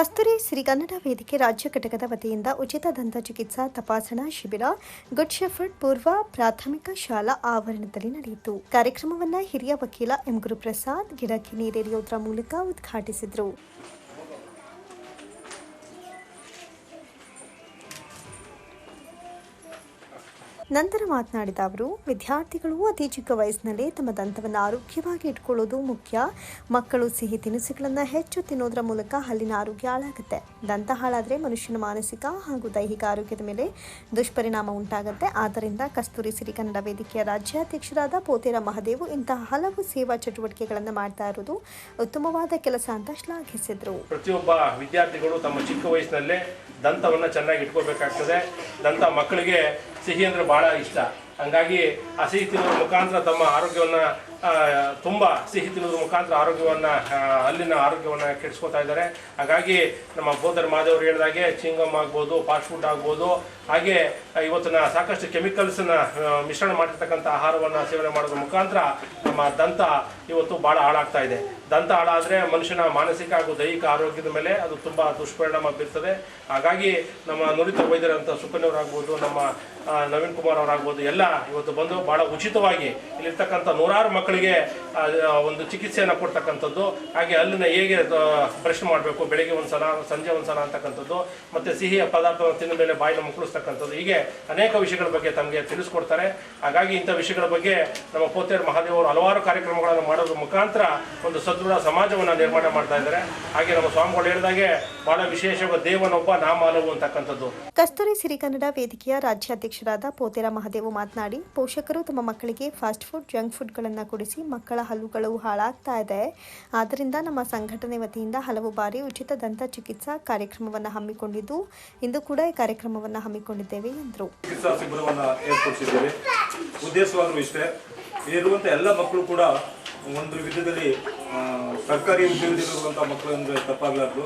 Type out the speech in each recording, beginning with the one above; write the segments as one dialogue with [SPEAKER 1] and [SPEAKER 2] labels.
[SPEAKER 1] ಕಸ್ತೂರಿ ಸಿರಿಗನ್ನಡ ವೇದಿಕೆ ರಾಜ್ಯ ಘಟಕದ ವತಿಯಿಂದ ಉಚಿತ ದಂತ ಚಿಕಿತ್ಸಾ ತಪಾಸಣಾ ಶಿಬಿರ, ಗುಡ್ ಶೆಫರ್ಡ್ ಪೂರ್ವ ಪ್ರಾಥಮಿಕ ಶಾಲಾ ಆವರಣದಲ್ಲಿ ನಡೆಯಿತು. ಕಾರ್ಯಕ್ರಮವನ್ನು ಹಿರಿಯ ವಕೀಲ ಎಂ ಗುರುಪ್ರಸಾದ್, ಗಿಡಕ್ಕೆ ನೀರೆರೆಯುವುದರ ಮೂಲಕ ಉದ್ಘಾಟಿಸಿದರು. ನಂತರ ಮಾತನಾಡಿದ ಅವರು, ವಿದ್ಯಾರ್ಥಿಗಳು ಅತಿ ಚಿಕ್ಕ ವಯಸ್ಸಿನಲ್ಲೇ ತಮ್ಮ ದಂತವನ್ನು ಆರೋಗ್ಯವಾಗಿ ಇಟ್ಕೊಳ್ಳೋದು ಮುಖ್ಯ. ಮಕ್ಕಳು ಸಿಹಿ ತಿನಿಸುಗಳನ್ನು ಹೆಚ್ಚು ತಿನ್ನೋದ್ರ ಮೂಲಕ ಹಲ್ಲಿನ ಆರೋಗ್ಯ ಹಾಳಾಗುತ್ತೆ. ದಂತ ಹಾಳಾದರೆ ಮನುಷ್ಯನ ಮಾನಸಿಕ ಹಾಗೂ ದೈಹಿಕ ಆರೋಗ್ಯದ ಮೇಲೆ ದುಷ್ಪರಿಣಾಮ ಉಂಟಾಗುತ್ತೆ. ಆದ್ದರಿಂದ ಕಸ್ತೂರಿ ಸಿರಿ ಕನ್ನಡ ವೇದಿಕೆಯ ರಾಜ್ಯಾಧ್ಯಕ್ಷರಾದ ಪೋತೇರ ಮಹದೇವು ಇಂತಹ ಹಲವು ಸೇವಾ ಚಟುವಟಿಕೆಗಳನ್ನು ಮಾಡ್ತಾ ಇರೋದು ಉತ್ತಮವಾದ ಕೆಲಸ ಅಂತ ಶ್ಲಾಘಿಸಿದರು.
[SPEAKER 2] ಪ್ರತಿಯೊಬ್ಬ ವಿದ್ಯಾರ್ಥಿಗಳು ತಮ್ಮ ಚಿಕ್ಕ ವಯಸ್ಸಿನಲ್ಲೇ ದಂತವನ್ನು ಚೆನ್ನಾಗಿ ಇಟ್ಕೋಬೇಕಾಗ್ತದೆ. ದಂತ ಮಕ್ಕಳಿಗೆ ಸಿಹಿ ಅಂದರೆ ಭಾಳ ಇಷ್ಟ. ಹಂಗಾಗಿ ಆ ಸಿಹಿ ತಿನ್ನೋದ್ರ ಮುಖಾಂತರ ತಮ್ಮ ಆರೋಗ್ಯವನ್ನು ತುಂಬ ಸಿಹಿ ತಿನ್ನೋದ್ರ ಮುಖಾಂತರ ಆರೋಗ್ಯವನ್ನು ಅಲ್ಲಿನ ಆರೋಗ್ಯವನ್ನು ಕೆಡಿಸ್ಕೊತಾ ಇದ್ದಾರೆ. ಹಾಗಾಗಿ ನಮ್ಮ ಬೋಧರ್ ಮಾದೇವರು ಹೇಳಿದಾಗೆ ಚಿಂಗಮ್ ಆಗ್ಬೋದು ಫಾಸ್ಟ್ ಫುಡ್ ಆಗ್ಬೋದು, ಹಾಗೆ ಇವತ್ತಿನ ಸಾಕಷ್ಟು ಕೆಮಿಕಲ್ಸನ್ನು ಮಿಶ್ರಣ ಮಾಡಿರ್ತಕ್ಕಂಥ ಆಹಾರವನ್ನು ಸೇವನೆ ಮಾಡೋದ್ರ ಮುಖಾಂತರ ನಮ್ಮ ದಂತ ಇವತ್ತು ಭಾಳ ಹಾಳಾಗ್ತಾ ಇದೆ. ದಂತ ಹಾಳಾದರೆ ಮನುಷ್ಯನ ಮಾನಸಿಕ ಹಾಗೂ ದೈಹಿಕ ಆರೋಗ್ಯದ ಮೇಲೆ ಅದು ತುಂಬ ದುಷ್ಪರಿಣಾಮ ಬೀರ್ತದೆ. ಹಾಗಾಗಿ ನಮ್ಮ ನುರಿತ ವೈದ್ಯರಂಥ ಸುಕನ್ಯವರಾಗ್ಬೋದು ನಮ್ಮ ನವೀನ್ ಕುಮಾರ್ ಅವರಾಗ್ಬೋದು ಎಲ್ಲ ಇವತ್ತು ಬಂದು ಭಾಳ ಉಚಿತವಾಗಿ ಇಲ್ಲಿರ್ತಕ್ಕಂಥ ನೂರಾರು ಮಕ್ಕಳಿಗೆ ಒಂದು ಚಿಕಿತ್ಸೆಯನ್ನು ಕೊಡ್ತಕ್ಕಂಥದ್ದು. ಹಾಗೆ ಅಲ್ಲಿನ ಹೇಗೆ ಬ್ರಷ್ ಮಾಡಬೇಕು, ಬೆಳಗ್ಗೆ ಒಂದು ಸಲ, ಸಂಜೆ ಒಂದು ಸಲ ಅಂತಕ್ಕಂಥದ್ದು, ಮತ್ತು ಸಿಹಿಯ ಪದಾರ್ಥವನ್ನು ತಿಂದ ಮೇಲೆ ಬಾಯಿನ ಮುಕ್ಕಳಿಸ್ತಕ್ಕಂಥದ್ದು. ಹೀಗೆ ಅನೇಕ ವಿಷಯಗಳ ಬಗ್ಗೆ ತಮಗೆ ತಿಳಿಸ್ಕೊಡ್ತಾರೆ. ಹಾಗಾಗಿ ಇಂಥ ವಿಷಯಗಳ ಬಗ್ಗೆ ನಮ್ಮ ಪೋತೇರ್ ಮಹಾದೇವರು ಹಲವಾರು ಕಾರ್ಯಕ್ರಮಗಳನ್ನು ಮಾಡೋದ್ರ ಮುಖಾಂತರ ಒಂದು ಸದೃಢ ಸಮಾಜವನ್ನು ನಿರ್ಮಾಣ ಮಾಡ್ತಾ ಇದ್ದಾರೆ. ಹಾಗೆ ನಮ್ಮ ಸ್ವಾಮಿಗಳು ಹೇಳಿದಾಗೆ ಬಹಳ ವಿಶೇಷವಾದ ದೇವನೊಬ್ಬ ನಾಮಾನವು ಅಂತಕ್ಕಂಥದ್ದು.
[SPEAKER 1] ಕಸ್ತೂರಿ ಸಿರಿ ಕನ್ನಡ ವೇದಿಕೆಯ ರಾಜ್ಯಾಧ್ಯಕ್ಷರಾದ ಪೋತೆರ ಮಹದೇವು ಮಾತನಾಡಿ ಪೋಷಕರು ತಮ್ಮ ಮಕ್ಕಳಿಗೆ ಫಾಸ್ಟ್ ಫುಡ್ ಜಂಕ್ ಫುಡ್ಗಳನ್ನು ಕೊಡಿಸಿ ಮಕ್ಕಳ ಹಲ್ಲುಗಳು ಹಾಳಾಗ್ತಾ ಇದೆ. ಆದ್ದರಿಂದ ನಮ್ಮ ಸಂಘಟನೆ ವತಿಯಿಂದ ಹಲವು ಬಾರಿ ಉಚಿತ ದಂತ ಚಿಕಿತ್ಸಾ ಕಾರ್ಯಕ್ರಮವನ್ನು ಹಮ್ಮಿಕೊಂಡಿದ್ದು ಇಂದು ಕೂಡ ಈ ಕಾರ್ಯಕ್ರಮವನ್ನು ಹಮ್ಮಿಕೊಂಡಿದ್ದೇವೆ ಎಂದರು.
[SPEAKER 3] ಚಿಕಿತ್ಸಾ ಶಿಬಿರವನ್ನು ಏರ್ಪಡಿಸಿದ್ದೇವೆ. ಉದ್ದೇಶವಾದರೂ ಇಷ್ಟೇ ಇರುವಂಥ ಎಲ್ಲ ಮಕ್ಕಳು ಕೂಡ ಒಂದು ವಿಧದಲ್ಲಿ ಸರ್ಕಾರಿ ಉದ್ಯೋಗದಲ್ಲಿರುವಂಥ ಮಕ್ಕಳು ಅಂದ್ರೆ ತಪ್ಪಾಗಲಾರ್ದು.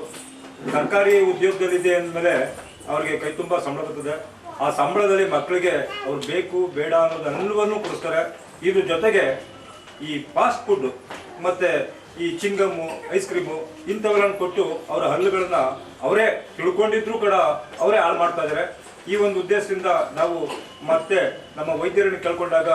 [SPEAKER 3] ಸರ್ಕಾರಿ ಉದ್ಯೋಗದಲ್ಲಿದೆ ಅಂದಮೇಲೆ ಅವ್ರಿಗೆ ಕೈ ತುಂಬ ಸಂಬಳ ಬರ್ತದೆ. ಆ ಸಂಬಳದಲ್ಲಿ ಮಕ್ಕಳಿಗೆ ಅವ್ರು ಬೇಕು, ಬೇಡ ಅನ್ನೋದೆಲ್ಲವನ್ನೂ ಕೊಡಿಸ್ತಾರೆ. ಇದ್ರ ಜೊತೆಗೆ ಈ ಫಾಸ್ಟ್ ಫುಡ್ ಮತ್ತೆ ಈ ಚಿಂಗಮ್ಮು ಐಸ್ ಕ್ರೀಮು ಇಂಥವೆಲ್ಲ ಕೊಟ್ಟು ಅವರ ಹಲ್ಲುಗಳನ್ನ ಅವರೇ ತಿಳ್ಕೊಂಡಿದ್ರು ಕೂಡ ಅವರೇ ಹಾಳು ಮಾಡ್ತಾ ಇದ್ದಾರೆ ಈ ಒಂದು ಉದ್ದೇಶದಿಂದ ನಾವು ಮತ್ತೆ ನಮ್ಮ ವೈದ್ಯರನ್ನು ಕೇಳ್ಕೊಂಡಾಗ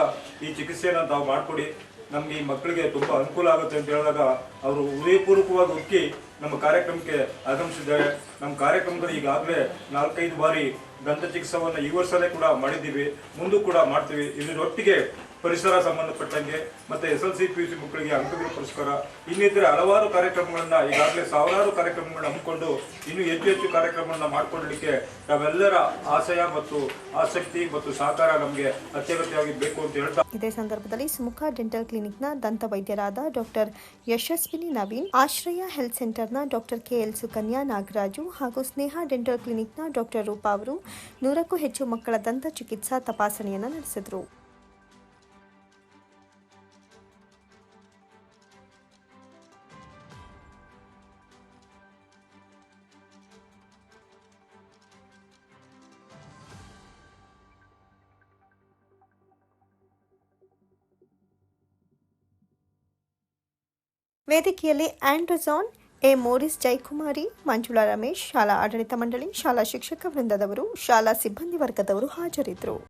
[SPEAKER 3] ಈ ಚಿಕಿತ್ಸೆಯನ್ನು ತಾವು ಮಾಡಿಕೊಡಿ. ನಮ್ಗೆ ಈ ಮಕ್ಕಳಿಗೆ ತುಂಬಾ ಅನುಕೂಲ ಆಗುತ್ತೆ ಅಂತ ಹೇಳಿದಾಗ ಅವರು ಹೃದಯಪೂರ್ವಕವಾಗಿ ಉಕ್ಕಿ ನಮ್ಮ ಕಾರ್ಯಕ್ರಮಕ್ಕೆ ಆಗಮಿಸಿದ್ದಾರೆ. ನಮ್ಮ ಕಾರ್ಯಕ್ರಮದಲ್ಲಿ ಈಗಾಗಲೇ ನಾಲ್ಕೈದು ಬಾರಿ ದಂತ ಚಿಕಿತ್ಸವನ್ನು ಈ ವರ್ಷನೇ ಕೂಡ ಮಾಡಿದ್ದೀವಿ. ಮುಂದೂ ಕೂಡ ಮಾಡ್ತೀವಿ. ಇದರೊಟ್ಟಿಗೆ ಪರಿಸರ ಸಂಬಂಧಪಟ್ಟಂಗೆ ಮತ್ತೆ S L C P U C ಮಕ್ಕಳಿಗೆ ಅಂಕಗಳ ಪುರಸ್ಕಾರ, ಇನ್ನಿತರ ಹಲವಾರು ಕಾರ್ಯಕ್ರಮಗಳನ್ನ ಈಗಾಗಲೇ ಸಾವಿರಾರು ಕಾರ್ಯಕ್ರಮಗಳನ್ನ ಹಮ್ಮಿಕೊಂಡು ಇನ್ನೂ ಹೆಚ್ಚು ಹೆಚ್ಚು ಕಾರ್ಯಕ್ರಮಗಳನ್ನ ಮಾಡ್ಕೊಳ್ಳಲಿಕ್ಕೆ ನಾವೆಲ್ಲರ ಆಶಯ ಮತ್ತು ಆಸಕ್ತಿ ಮತ್ತು ಸಹಕಾರ ನಮಗೆ ಅತ್ಯಗತ್ಯವಾಗಿ ಬೇಕು ಅಂತ ಹೇಳ್ತಾ
[SPEAKER 1] ಇದೇ ಸಂದರ್ಭದಲ್ಲಿ ಸುಮುಖ ಡೆಂಟಲ್ ಕ್ಲಿನಿಕ್ನ ದಂತ ವೈದ್ಯರಾದ doctor Yashaswini Naveen, Ashraya health doctor KL Sukanya Nagaraju ಹಾಗೂ ಸ್ನೇಹ ಡೆಂಟಲ್ ಕ್ಲಿನಿಕ್ನ ಡಾಕ್ಟರ್ ರೂಪಾ ಅವರು ನೂರಕ್ಕೂ ಹೆಚ್ಚು ಮಕ್ಕಳ ದಂತ ಚಿಕಿತ್ಸಾ ತಪಾಸಣೆಯನ್ನು ನಡೆಸಿದರು. ವೇದಿಕೆಯಲ್ಲಿ Andrew John A. Morris Jaikumari Manjula Ramesh, ಶಾಲಾ ಆಡಳಿತ ಮಂಡಳಿ, ಶಾಲಾ ಶಿಕ್ಷಕ ವೃಂದದವರು, ಶಾಲಾ ಸಿಬ್ಬಂದಿ ವರ್ಗದವರು ಹಾಜರಿದ್ದರು.